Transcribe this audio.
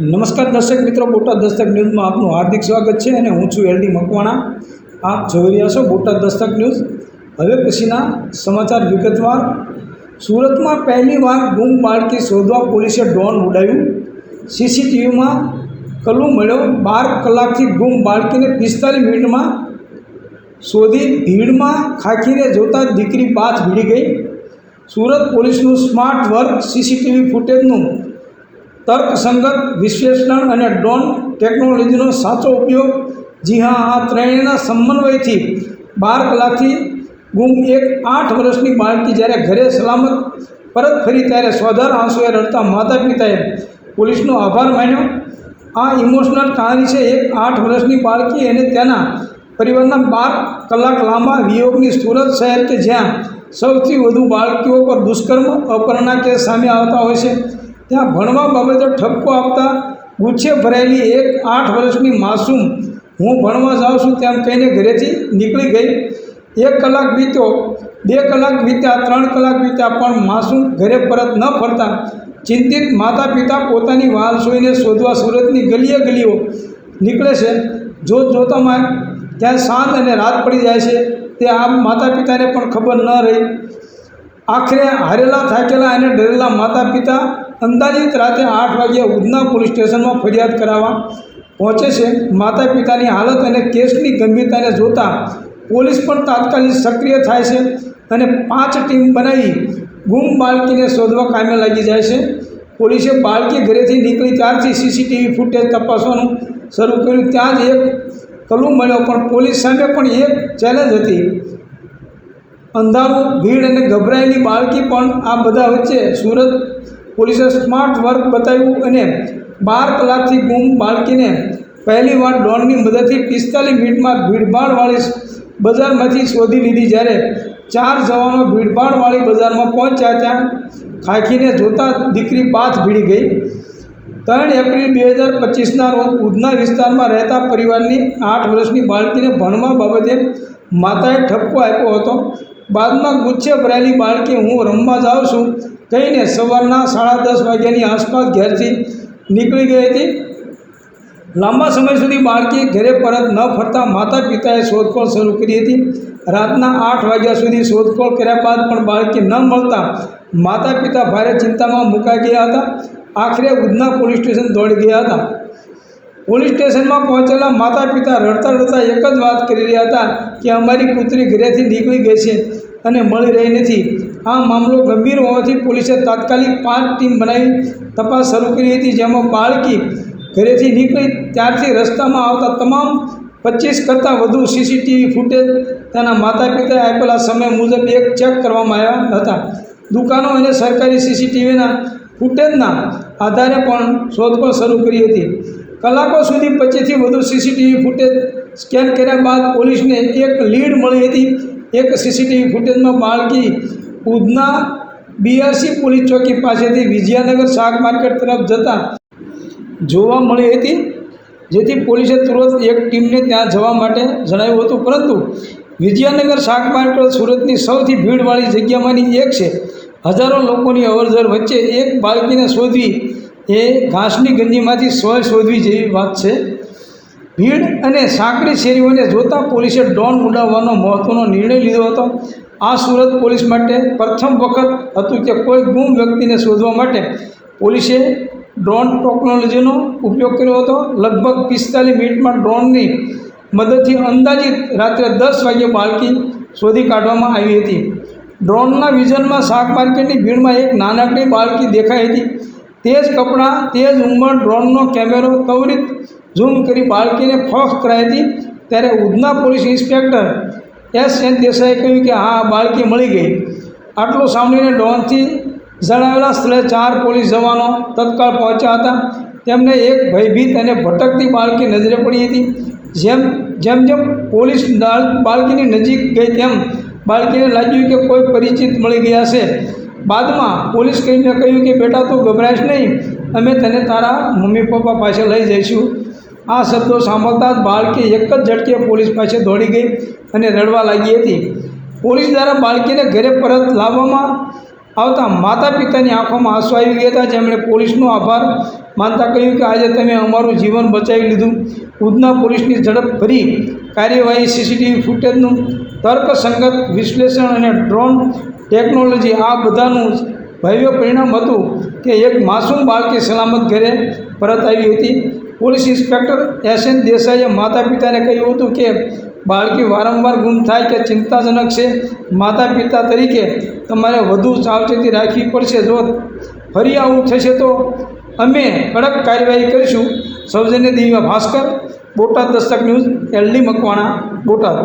નમસ્કાર દર્શક મિત્રો, બોટાદ દસ્તક ન્યૂઝમાં આપનું હાર્દિક સ્વાગત છે અને હું છું એલડી મકવાણા. આપ જોઈ રહ્યા છો બોટાદ દસ્તક ન્યૂઝ. હવે પછીના સમાચાર વિગતવાર. સુરતમાં પહેલીવાર ગુમ બાળકી શોધવા પોલીસે ડ્રોન ઉડાવ્યું. સીસીટીવીમાં કલુ મળ્યો, બાર કલાકથી ગુમ બાળકીને પિસ્તાલીસ મિનિટમાં શોધી ભીડમાં ખાખીને જોતા દીકરી પાછ ભીડી ગઈ. સુરત પોલીસનું સ્માર્ટ વર્ક, સીસીટીવી ફૂટેજનું તર્કસંગત વિશ્લેષણ અને ડ્રોન ટેકનોલોજીનો સાચો ઉપયોગ. જી હા, આ ત્રણેયના સમન્વયથી બાર કલાકથી ગુમ એક આઠ વર્ષની બાળકી જ્યારે ઘરે સલામત પરત ફરી ત્યારે સ્વધાર આંસુએ રડતા માતા પિતાએ પોલીસનો આભાર માન્યો. આ ઇમોશનલ કહાની છે, એક આઠ વર્ષની બાળકી અને તેના પરિવારના બાર કલાક લાંબા વિયોગની સુરત શહેર કે જ્યાં સૌથી વધુ બાળકીઓ પર દુષ્કર્મ, અપહરણના કેસ સામે આવતા હોય છે. ત્યાં ભણવા બાબતે ઠપકો આપતા ગુચ્છે ભરાયેલી એક આઠ વર્ષની માસૂમ હું ભણવા જાઉં છું તેમ કહીને ઘરેથી નીકળી ગઈ. એક કલાક વીત્યો, બે કલાક વીત્યા, ત્રણ કલાક વીત્યા પણ માસૂમ ઘરે પરત ન ફરતા ચિંતિત માતા પિતા પોતાની વાલ સોઈને શોધવા સુરતની ગલીએ ગલીઓ નીકળે છે. જોત જોતામાં ત્યાં સાંજ અને રાત પડી જાય છે. તે આ માતા પિતાને પણ ખબર ન રહી. આખરે હારેલા થાકેલા અને ડરેલા માતા પિતા અંદાજિત રાતે આઠ વાગ્યે ઉધના પોલીસ સ્ટેશનમાં ફરિયાદ કરાવવા પહોંચે છે. માતા પિતાની હાલત અને કેસની ગંભીરતાને જોતા પોલીસ પણ તાત્કાલિક સક્રિય થાય છે અને પાંચ ટીમ બનાવી ગુમ બાળકીને શોધવા કામે લાગી જાય છે. પોલીસે બાળકી ઘરેથી નીકળી ત્યારથી સીસીટીવી ફૂટેજ તપાસવાનું શરૂ કર્યું. ત્યાં જ એક કલુ મળ્યો, પણ પોલીસ સામે પણ એક ચેલેન્જ હતી. અંધારું, ભીડ અને ગભરાયેલી બાળકી પણ આ બધા વચ્ચે સુરત પોલીસે સ્માર્ટ વર્ક બતાવ્યું અને બાર કલાકથી ગુમ બાળકીને પહેલીવાર ડ્રોનની મદદથી પિસ્તાલીસ મિનિટમાં ભીડભાડવાળી બજારમાંથી શોધી લીધી જ્યારે ચાર જવાનો ભીડભાડવાળી બજારમાં પહોંચ્યા ત્યાં ખાખીને જોતા દીકરી બાથ ભીડી ગઈ. ત્રણ એપ્રિલ બે હજાર પચીસના રોજ ઉધના વિસ્તારમાં રહેતા પરિવારની આઠ વર્ષની બાળકીને ભણવા બાબતે માતાએ ઠપકો આપ્યો હતો. બાદમાં ગુચ્છે ભરાયેલી બાળકી હું રમવા જાઉં છું. કહીને સવારના સાડા દસ વાગ્યાની આસપાસ ઘેરથી નીકળી ગઈ હતી. લાંબા સમય સુધી બાળકી ઘરે પરત ન ફરતા માતા પિતાએ શોધખોળ શરૂ કરી હતી. રાતના આઠ વાગ્યા સુધી શોધખોળ કર્યા બાદ પણ બાળકી ન મળતા માતા પિતા ભારે ચિંતામાં મુકાઈ ગયા હતા. આખરે ઉધના પોલીસ સ્ટેશન દોડી ગયા હતા. પોલીસ સ્ટેશનમાં પહોંચેલા માતા પિતા રડતા રડતા એક જ વાત કરી રહ્યા હતા કે અમારી પુત્રી ઘરેથી નીકળી ગઈ છે અને મળી રહી નથી. આ મામલો ગંભીર હોવાથી પોલીસે તાત્કાલિક પાંચ ટીમ બનાવી તપાસ શરૂ કરી હતી, જેમાં બાળકી ઘરેથી નીકળી ત્યારથી રસ્તામાં આવતા તમામ પચીસ કરતાં વધુ સીસીટીવી ફૂટેજ તેના માતા પિતાએ આપેલા સમય મુજબ એક ચેક કરવામાં આવ્યા હતા. દુકાનો અને સરકારી સીસીટીવીના ફૂટેજના આધારે પણ શોધખોળ શરૂ કરી હતી. કલાકો સુધી પચીસથી વધુ સીસીટીવી ફૂટેજ સ્કેન કર્યા બાદ પોલીસને એક લીડ મળી હતી. એક સીસીટીવી ફૂટેજમાં બાળકી ઉધના બીઆરસી પોલીસ ચોકી પાસેથી વિજયાનગર શાક માર્કેટ તરફ જતા જોવા મળી હતી. જેથી પોલીસે તુરંત એક ટીમને ત્યાં જવા માટે જણાવ્યું હતું. પરંતુ વિજયાનગર શાક માર્કેટ સુરતની સૌથી ભીડવાળી જગ્યામાંની એક છે. હજારો લોકોની અવરજવર વચ્ચે એક બાળકીને શોધવી એ ઘાસની ગંજીમાંથી સોય શોધવી જેવી વાત છે. ભીડ અને સાંકડી શેરીઓને જોતાં પોલીસે ડ્રોન ઉડાવવાનો મહત્ત્વનો નિર્ણય લીધો હતો. આ સુરત પોલીસ માટે પ્રથમ વખત હતું કે કોઈ ગુમ વ્યક્તિને શોધવા માટે પોલીસે ડ્રોન ટેકનોલોજીનો ઉપયોગ કર્યો હતો. લગભગ પિસ્તાલીસ મિનિટમાં ડ્રોનની મદદથી અંદાજિત રાત્રે દસ વાગ્યે બાળકી શોધી કાઢવામાં આવી હતી. ડ્રોનના વિઝનમાં શાક માર્કેટની ભીડમાં એક નાનકડી બાળકી દેખાઈ હતી. તે જ કપડાં તે જ ઉંમર ડ્રોનનો કેમેરો ત્વરિત ઝૂમ કરી બાળકીને ફોક્સ કરાઈ હતી. ત્યારે Udhna police inspector S N દેસાઈએ કહ્યું કે હા બાળકી મળી ગઈ. આટલું સાંભળીને ડ્રોનથી જણાવેલા સ્થળે ચાર પોલીસ જવાનો તત્કાળ પહોંચ્યા હતા. તેમને એક ભયભીત અને ભટકતી બાળકી નજરે પડી હતી. જેમ જેમ જેમ પોલીસ બાળકીની નજીક ગઈ, તેમ બાળકીને લાગ્યું કે કોઈ પરિચિત મળી ગયા છે. બાદમાં પોલીસ કહીને કહ્યું કે, બેટા, તું ગભરાશ નહીં. અમે તને તારા મમ્મી પપ્પા પાસે લઈ જઈશું. આ શબ્દો સાંભળતા જ બાળકી એક જ ઝટકે પોલીસ પાસે દોડી ગઈ અને રડવા લાગી હતી. પોલીસ દ્વારા બાળકીને ઘરે પરત લાવવામાં આવતા માતા પિતાની આંખોમાં આંસુ આવી ગયા હતા. જેમણે પોલીસનો આભાર માનતા કહ્યું કે, આજે તમે અમારું જીવન બચાવી લીધું. ઉધના પોલીસની ઝડપ ભરી કાર્યવાહી, સીસીટીવી ફૂટેજનું તર્કસંગત વિશ્લેષણ અને ડ્રોન ટેકનોલોજી આ બધાનું ભવ્ય પરિણામ હતું કે એક માસૂમ બાળકી સલામત ઘરે પરત આવી હતી. પોલીસ ઇન્સ્પેક્ટર એસ એન દેસાઈએ માતા પિતાને કહ્યું હતું કે બાળકી વારંવાર ગુમ થાય કે ચિંતાજનક છે. માતા પિતા તરીકે તમારે વધુ સાવચેતી રાખવી પડશે. જો ફરી આવું થશે તો અમે કડક કાર્યવાહી કરીશું. સૌજન્ય દિવ્ય ભાસ્કર, બોટાદ દસ્તક ન્યૂઝ, એલડી મકવાણા, બોટાદ.